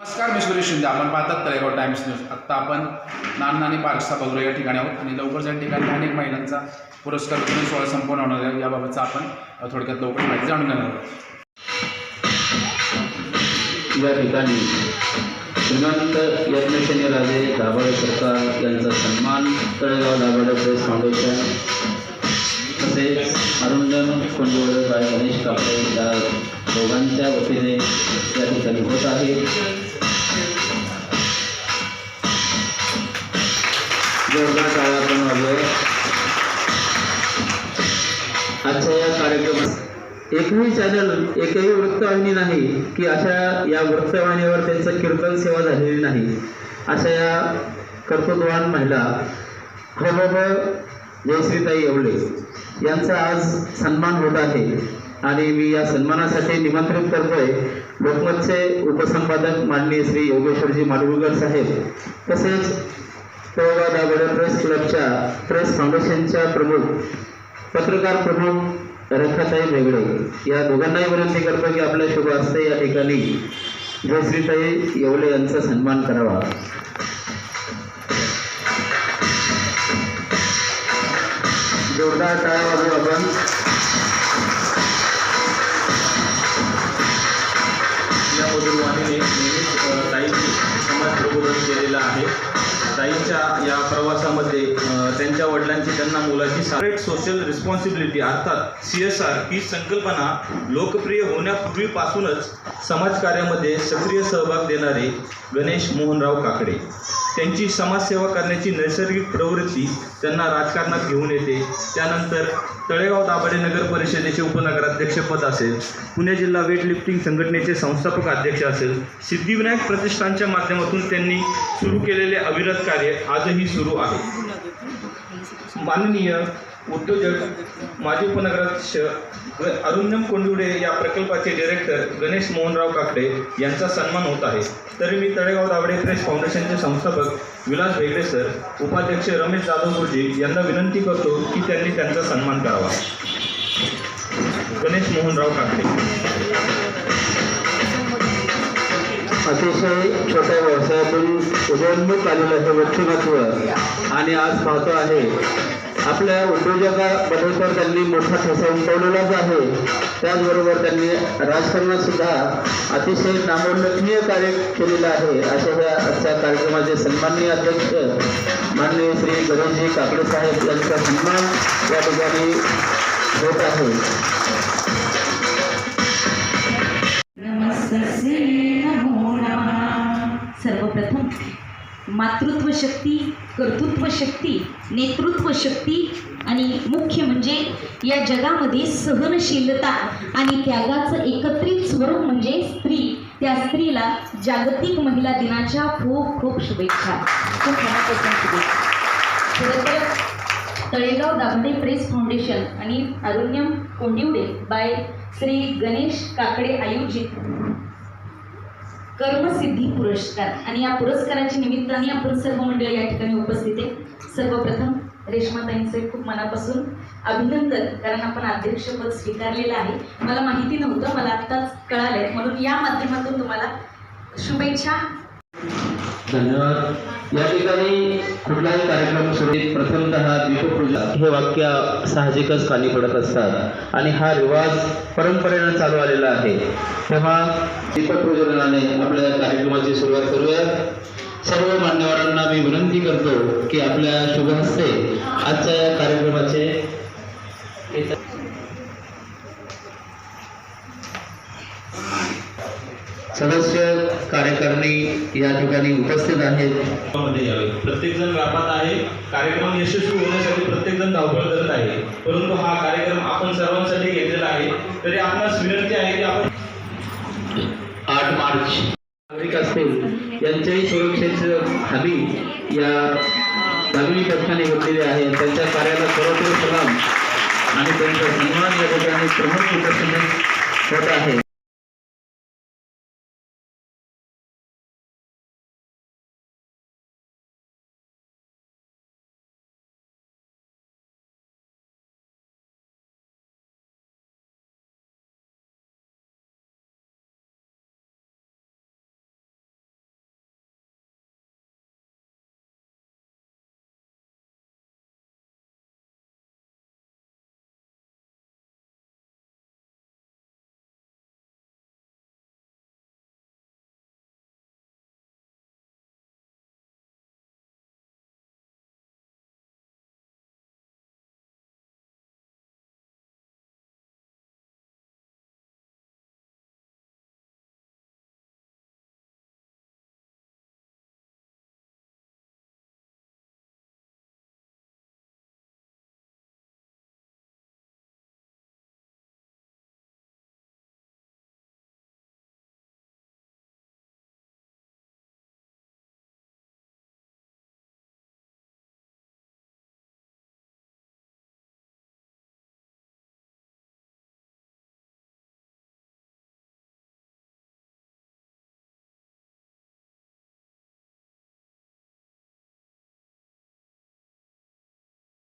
नमस्कार मी सुरेश शिंदे. आपण पाहतात तळेगाव टाइम्स न्यूज. आत्ता आपण नाननानी पार्कचा बघूया या ठिकाणी आहोत आणि लवकरच या ठिकाणी अनेक महिलांचा पुरस्कार वितरण सोहळा संपन्न होणार आहे. याबाबतचा आपण थोडक्यात लवकर माहिती जाणून घेणार आहोत. या ठिकाणी श्रीमंत यज्ञशनी राजे दाभाडे सरकार यांचा सन्मान तळेगाव दाभाडे प्रेस फाउंडेशन तसेच अरुंदन कुंडोळे गणेश कापडे या दोघांच्या वतीने या ठिकाणी होत आहे. जोरदार टाळ्या आपण वाजवूया. आजच्या या कार्यक्रमात एकही चॅनल एकही वृत्तवाहिनी नाही की अशा या वृत्तवाहिनीवर त्यांचं कीर्तन सेवा झालेली नाही. अशा या कर्तृत्ववान महिला खरोखर जयश्रीताई एवढे यांचा आज सन्मान होत आहे. आणि मी या सन्मानासाठी निमंत्रित करतोय लोकमतचे उपसंपादक माननीय श्री योगेश्वरजी माडगुळकर साहेब. तसेच तळगाव दाभाडे प्रेस क्लबच्या प्रेस फाउंडेशनच्या प्रमुख पत्रकार प्रमुख रेखाताई बेगडे या दोघांनाही विनंती करतो की आपल्या शुभ हस्ते या ठिकाणी जयश्रीताई येवले यांचा सन्मान करावा. जोरदार टाळ्या वाजू आपण. या मधुरवाणीने नेहमीच अ, ताईंनी समाज प्रबोधन केलेलं आहे. ताईंच्या या प्रवासामध्ये त्यांच्या वडिलांची त्यांना मुलाची सारेट सोशल रिस्पॉन्सिबिलिटी अर्थात सी एस आर ही संकल्पना लोकप्रिय होण्यापूर्वीपासूनच समाजकार्यामध्ये सक्रिय सहभाग देणारे गणेश मोहनराव काकडे. त्यांची समाजसेवा करण्याची नैसर्गिक प्रवृत्ती त्यांना राजकारणात घेऊन येते. त्यानंतर तळेगाव दाभाडे नगर परिषदेचे उपनगराध्यक्षपद असेल. पुणे जिल्हा वेटलिफ्टिंग संघटनेचे संस्थापक अध्यक्ष असेल. सिद्धिविनायक प्रतिष्ठानच्या माध्यमातून त्यांनी सुरू केलेले अविरत कार्य आजही सुरू आहे. माननीय उद्योजक माजी उपनगराध्यक्ष अरुण्यम अरुंजम कोंडुडे या प्रकल्पाचे डिरेक्टर गणेश मोहनराव काकडे यांचा सन्मान होत आहे. तरी मी तळेगाव दावडे प्रेस फाउंडेशनचे संस्थापक विलास भेगडे सर उपाध्यक्ष रमेश जाधव गुरुजी यांना विनंती करतो की त्यांनी त्यांचा सन्मान करावा. गणेश मोहनराव काकडे. अतिशय छोट्या व्यवसायातून उदयोन्मुख आलेलं हे व्यक्तिमत्व आणि आज पाहतो आहे. आपल्या उद्योजकाबद्दल त्यांनी मोठा ठसा उमटवलेलाच आहे. त्याचबरोबर त्यांनी राजकारणात सुद्धा अतिशय नामोल्लेखनीय कार्य केलेलं आहे. अशा ह्या आजच्या कार्यक्रमाचे सन्माननीय अध्यक्ष माननीय श्री गणेशजी काकडे साहेब यांचा सन्मान या ठिकाणी होत आहे. मातृत्व शक्ती कर्तृत्व शक्ती नेतृत्व शक्ती आणि मुख्य म्हणजे या जगामध्ये सहनशीलता आणि त्यागाचं एकत्रित स्वरूप म्हणजे स्त्री. त्या स्त्रीला जागतिक महिला दिनाच्या खूप खूप शुभेच्छा. खूप मनापासून शुभेच्छा. तळेगाव दाभडे प्रेस फाउंडेशन आणि अरुण्यम कोंडिवडे बाय श्री गणेश काकडे आयोजित कर्मसिद्धी पुरस्कार. आणि या पुरस्काराच्या निमित्ताने आपण सर्व मंडळ या ठिकाणी उपस्थित आहे सर्वप्रथम रेश्माताईंचे खूप मनापासून अभिनंदन कारण आपण अध्यक्षपद स्वीकारलेलं आहे. मला माहिती नव्हतं मला आत्ताच कळालंय. म्हणून या माध्यमातून तुम्हाला शुभेच्छा. धन्यवाद. या ठिकाणी कुठलाही कार्यक्रम सुरू प्रथमतः दीपपूजा हे वाक्य साहजिकच कानी पडत असतात आणि हा रिवाज परंपरेनं चालू आलेला आहे. तेव्हा दीपप्रज्वलनाने आपल्या कार्यक्रमाची सुरुवात करूया. सर्व मान्यवरांना मी विनंती करतो की आपल्या शुभ हस्ते आजच्या या कार्यक्रमाचे सदस्य कार्यकारिणी या ठिकाणी उपस्थित आहेत. प्रत्येकजण व्यापात आहे. कार्यक्रम यशस्वी होण्यासाठी प्रत्येकजण धावपळ करत आहे. परंतु हा कार्यक्रम आपण सर्वांसाठी घेतलेला आहे. तरी आपणास विनंती आहे की आपण आठ मार्च. नागरिक असतील यांच्याही सुरक्षेची हमी या दामिनी पथकाने घेतलेली आहे. त्यांच्या कार्याला खरोखर सलाम. आणि त्यांचा सन्मान या ठिकाणी प्रमुख उपस्थित होत आहे.